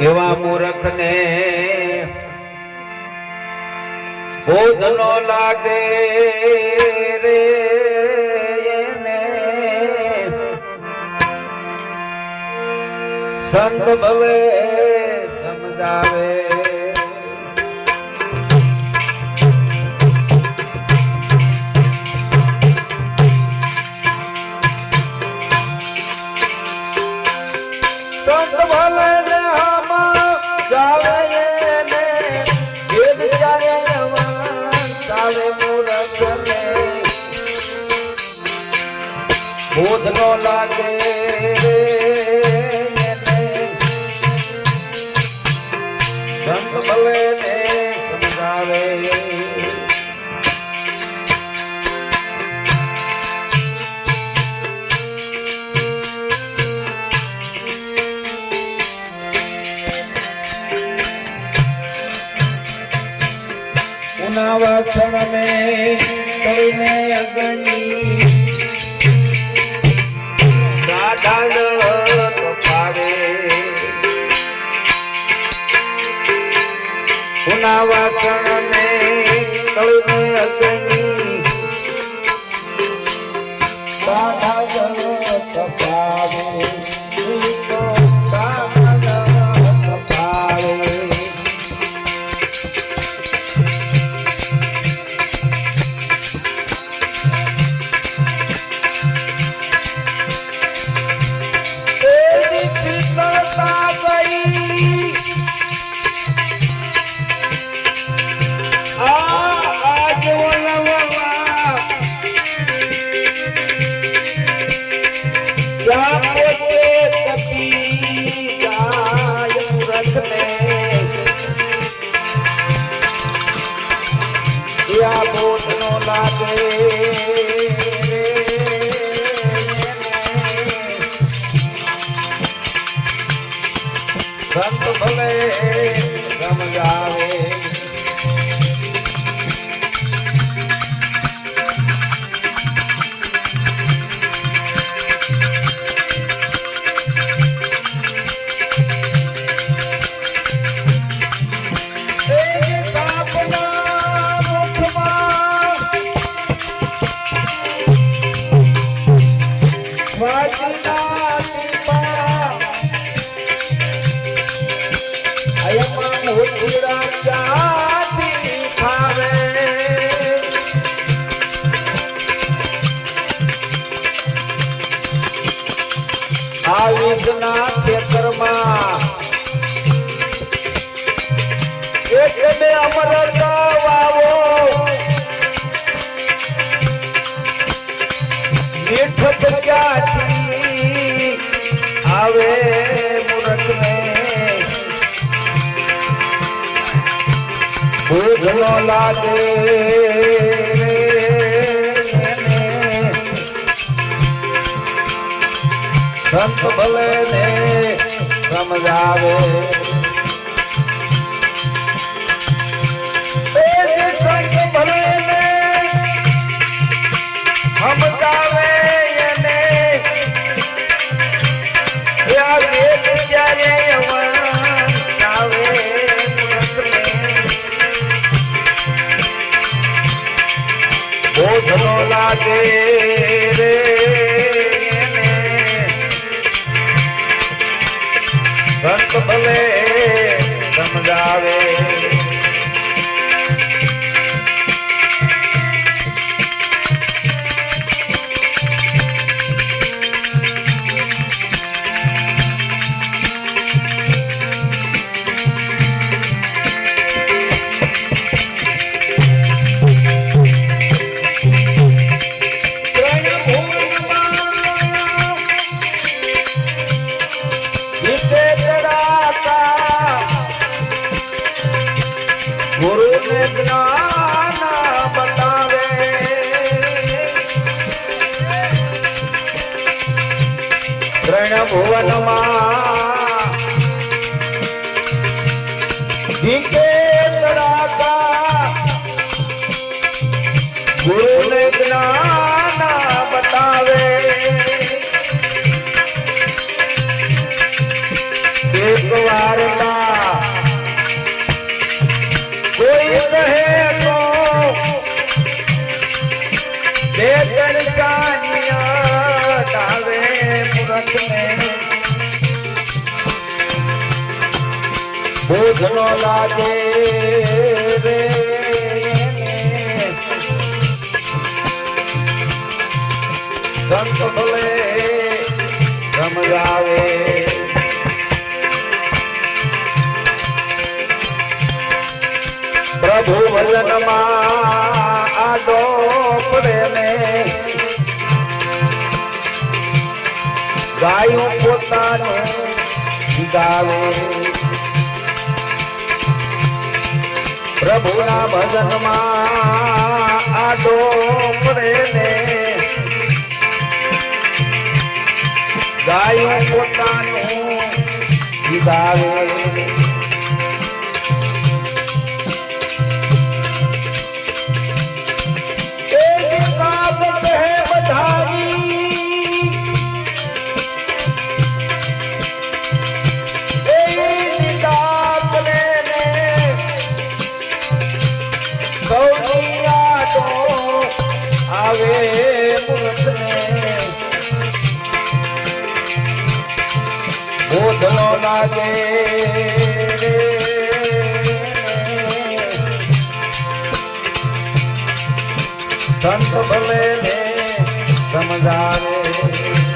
એવા મૂર્ખ ને બોધ નો લાગે રે સંત ભવે નો લાગે સંત ભલે ને સમજાવે. ઉનાવસણ અગ્નિ દાદા તપાવે ઉનાવસણ में કરીને અગ્નિ દાદા સંત ભલે સમજાવે ખાવે ખેતરમાં એક બે અમરત વાવો. નો લાગે. સંત ભલે ને સમજાવે. લાગે રે. સંત ભલે સમજાવે ભુવનમાં જીકે તડાકા ગુરુને જ્ઞાના બતાવે એક વાર્તા કોઈ કહે તો બે ગણકાનિયા બોધનો લાગે રે. સંત ભલે સમજાવે પ્રભુ વલનમાં ગાયું પોતાનો ગાવો પ્રભુના ભજનમાં આડો પડે ગાયો પોતાનું ગાવે લાગે. સંત ભલે ને સમજાવે.